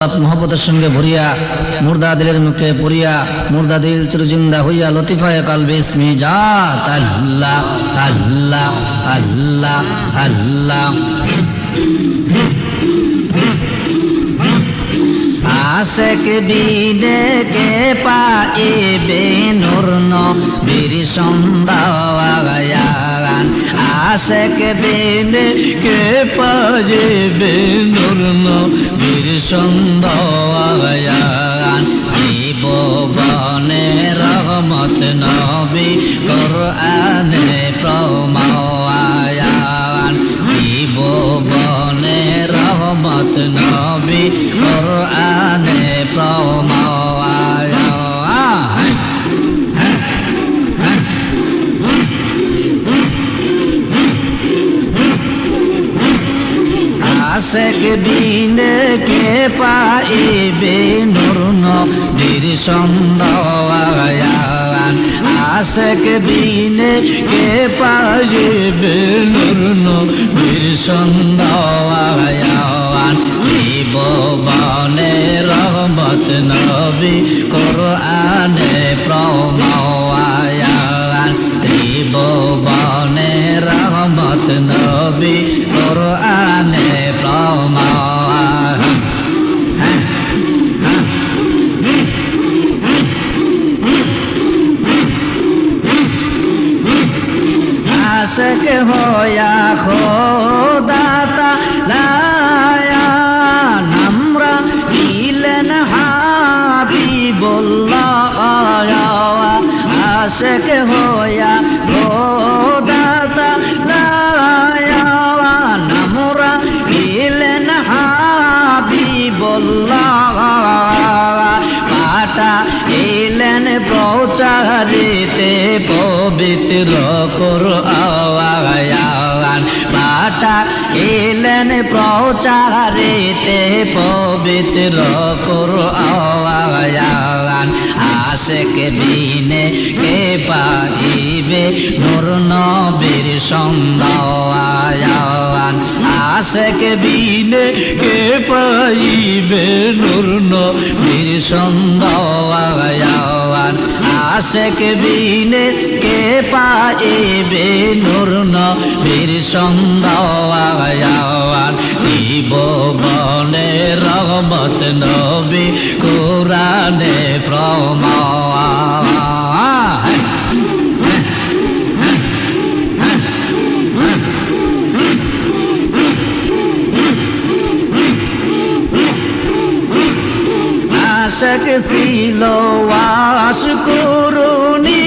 মহব্বতের সঙ্গে ভরিয়া, মুর্দা দিলের মুখে পড়িয়া, মুর্দা দিল চিরজিন্দা হইয়া, লতিফায় কালবে ইসমি জাত আল্লাহ আল্লাহ আল্লাহ আল্লাহ আশেক বিনে কে পাইবে নূর নবীর সন্ধ্যাগান আশেক বিনে কে পাইবে নূর সন্ধ্যাগান জীবনে রহমত নবী কোরআনে আশেক দিনে কে পাইবে নূর নবীর সন্ধ্যায়ান? আশেক দিনে কে পাইবে নূর নবীর সন্ধ্যায়ান? জীবনে রহমত নবী কোরআনে প্রমায়ান। জীবনে রহমত নবী আশক হয়া খোদাতা লায়া। নামরা ইলেন হাবিবুল্লাহ। আশক হয়া খোদাতা লায়া। নামরা ইলেন হাবিবুল্লাহ। পাটা এলেন প্রচারিতে পবিত্র কর আওয়ান পাটা এলেন প্রচারিতে পবিত্র কর আওয়ান আশেক বিনে কে পাইবে নূর নবীর সন্ধ্যায়ান আশেক বিনে কে পাইবে নূর নবীর সন্ধ্যায়ান আশেক বিনে কে পাইবে নূর নবীর সন্ধ্যায়ান দিব বনে রহমত নবী কোরআনে প্রমা আশক ছিল আশ করুনি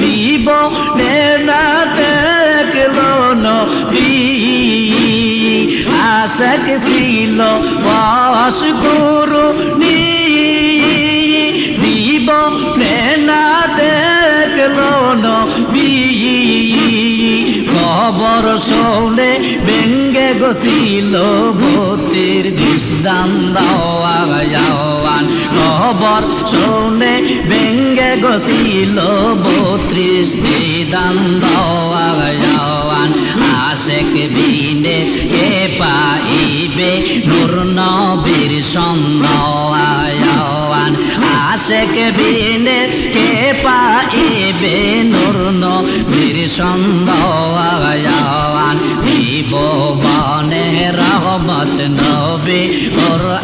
জীবনে না দেখল নবী। আশক ছিল আশ করুনি খবর শোনে ব্যঙ্গে গছিল ভূতির দিশদান দাওয়ান। খবর শোনে ব্যঙ্গে গছিল বত্রিশটি দান দাওয়ান। আশেক বিনে কে পাইবে নূর নবীর সন্ধ্যায়ান আশেক বিনে কে পাইবে নূর নবীর সন্ধ্যায়ান রহমত নবী কোরআন